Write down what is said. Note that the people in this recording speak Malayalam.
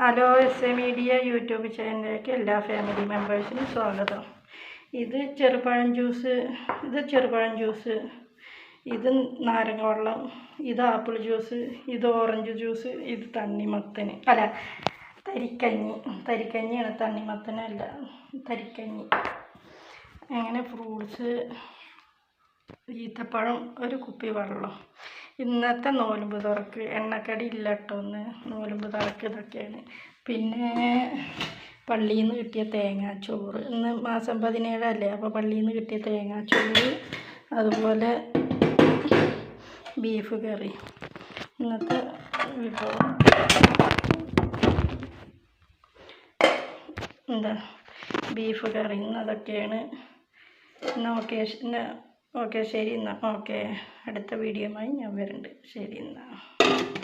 Hello S A media YouTube ചാനലിലേക്ക് എല്ലാ ഫാമിലി മെമ്പേഴ്സിനും സ്വാഗതം. ഇത് ചെറുപഴം ജ്യൂസ് ഇത് ചെറുപഴം ജ്യൂസ് ഇത് നാരങ്ങ വെള്ളം ഇത് ആപ്പിൾ ജ്യൂസ് ഇത് ഓറഞ്ച് ജ്യൂസ് ഇത് തണ്ണിമത്തന്. അല്ല തരിക്കഞ്ഞി. തരിക്കഞ്ഞിയാണ് തണ്ണിമത്തനല്ല തരിക്കഞ്ഞി. അങ്ങനെ ഫ്രൂട്ട്സ് ഈത്തപ്പഴം ഒരു കുപ്പി വെള്ളം. ഇന്നത്തെ നോലുമ്പ് തുറക്ക്. എണ്ണക്കടി ഇല്ല കേട്ടോ ഒന്ന് നോലുമ്പ് തുറക്ക് ഇതൊക്കെയാണ് പിന്നെ പള്ളിയിൽ നിന്ന് കിട്ടിയ തേങ്ങാച്ചോറ്. ഇന്ന് മാസം പതിനേഴല്ലേ? അപ്പോൾ പള്ളിയിൽ നിന്ന് കിട്ടിയ തേങ്ങാച്ചോറ് അതുപോലെ ബീഫ് കറി. ഇന്നത്തെ വിഭവം. എന്താ? ബീഫ് കറി. ഇന്ന് അതൊക്കെയാണ്. ഇന്ന് ഓക്കെ ഓക്കെ ശരി എന്നാൽ ഓക്കെ അടുത്ത വീഡിയോയുമായി ഞാൻ വരുന്നുണ്ട്. ശരി എന്നാൽ